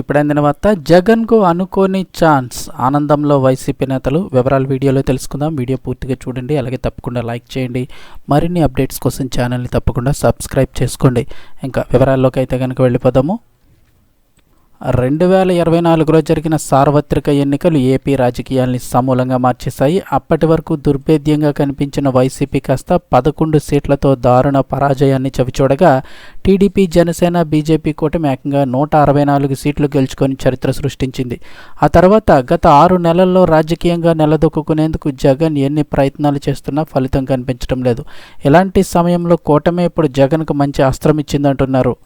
ఇప్పుడైన అందిన వార్త జగన్కు అనుకోని ఛాన్స్. ఆనందంలో వైసీపీ నేతలు వివరాలు వీడియోలో తెలుసుకుందాం. వీడియో పూర్తిగా చూడండి అలాగే తప్పకుండా లైక్ చేయండి. మరిన్ని అప్డేట్స్ కోసం ఛానల్ని తప్పకుండా సబ్స్క్రైబ్ చేసుకోండి. ఇంకా వివరాల్లోకి అయితే కనుక వెళ్ళిపోదాము. రెండు వేల ఇరవై నాలుగులో జరిగిన సార్వత్రిక ఎన్నికలు ఏపీ రాజకీయాల్ని సమూలంగా మార్చేశాయి. అప్పటి వరకు దుర్భేద్యంగా కనిపించిన వైసీపీ కాస్త పదకొండు సీట్లతో దారుణ పరాజయాన్ని చవిచూడగా టీడీపీ జనసేన బీజేపీ కూటమి ఏకంగా నూట అరవై నాలుగు సీట్లు గెలుచుకొని చరిత్ర సృష్టించింది. ఆ తర్వాత గత ఆరు నెలల్లో రాజకీయంగా నిలదొక్కునేందుకు జగన్ ఎన్ని ప్రయత్నాలు చేస్తున్నా ఫలితం కనిపించడం లేదు. ఇలాంటి సమయంలో కూటమి ఇప్పుడు జగన్కు మంచి అస్త్రం ఇచ్చిందంటున్నారు.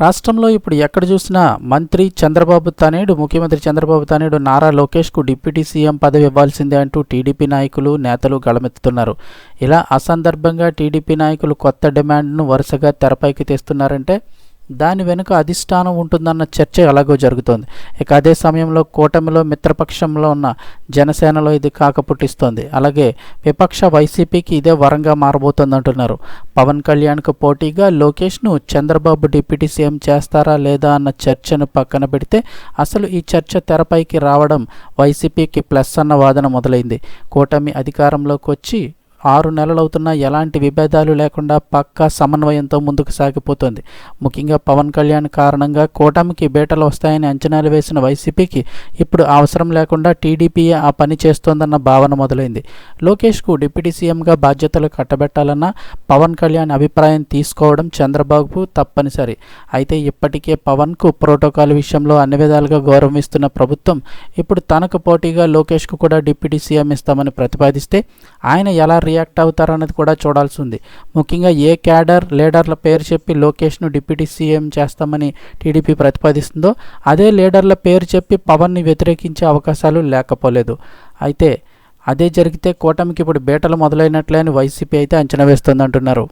రాష్ట్రంలో ఇప్పుడు ఎక్కడ చూసినా మంత్రి చంద్రబాబు తానేడు ముఖ్యమంత్రి చంద్రబాబు తానేడు నారా లోకేష్కు డిప్యూటీ సీఎం పదవి ఇవ్వాల్సిందే అంటూ టీడీపీ నాయకులు నేతలు గళమెత్తుతున్నారు. ఇలా అసందర్భంగా టీడీపీ నాయకులు కొత్త డిమాండ్ను వరుసగా తెరపైకి తెస్తున్నారంటే దాని వెనుక అధిష్టానం ఉంటుందన్న చర్చ ఎలాగో జరుగుతోంది. ఇక అదే సమయంలో కూటమిలో మిత్రపక్షంలో ఉన్న జనసేనలో ఇది కాక పుట్టిస్తోంది. అలాగే విపక్ష వైసీపీకి ఇదే వరంగా మారబోతోంది అంటున్నారు. పవన్ కళ్యాణ్కు పోటీగా లోకేష్ను చంద్రబాబు డిప్యూటీ సీఎం చేస్తారా లేదా అన్న చర్చను పక్కన పెడితే అసలు ఈ చర్చ తెరపైకి రావడం వైసీపీకి ప్లస్ అన్న వాదన మొదలైంది. కూటమి అధికారంలోకి వచ్చి ఆరు నెలలవుతున్నా ఎలాంటి విభేదాలు లేకుండా పక్కా సమన్వయంతో ముందుకు సాగిపోతుంది. ముఖ్యంగా పవన్ కళ్యాణ్ కారణంగా కూటమికి బేటలు వస్తాయని అంచనాలు వేసిన వైసీపీకి ఇప్పుడు అవసరం లేకుండా టీడీపీయే ఆ పని చేస్తోందన్న భావన మొదలైంది. లోకేష్కు డిప్యూటీ సీఎంగా బాధ్యతలు కట్టబెట్టాలన్న పవన్ కళ్యాణ్ అభిప్రాయం తీసుకోవడం చంద్రబాబు తప్పనిసరి. అయితే ఇప్పటికే పవన్కు ప్రోటోకాల్ విషయంలో అన్ని విధాలుగా గౌరవిస్తున్న ప్రభుత్వం ఇప్పుడు తనకు పోటీగా లోకేష్కు కూడా డిప్యూటీ సీఎం ఇస్తామని ప్రతిపాదిస్తే ఆయన ఎలా రియాక్ట్ అవుతారన్నది కూడా చూడాల్సి ఉంది ముఖ్యంగా ఏ క్యాడర్ లీడర్ల పేరు చెప్పి లోకేష్ను డిప్యూటీ సీఎం చేస్తామని టీడీపీ ప్రతిపాదిస్తుందో అదే లీడర్ల పేరు చెప్పి పవన్ని వ్యతిరేకించే అవకాశాలు లేకపోలేదు. అయితే అదే జరిగితే కూటమికి ఇప్పుడు బేటలు మొదలైనట్లే అని వైసీపీ అయితే అంచనా వేస్తుందంటున్నారు.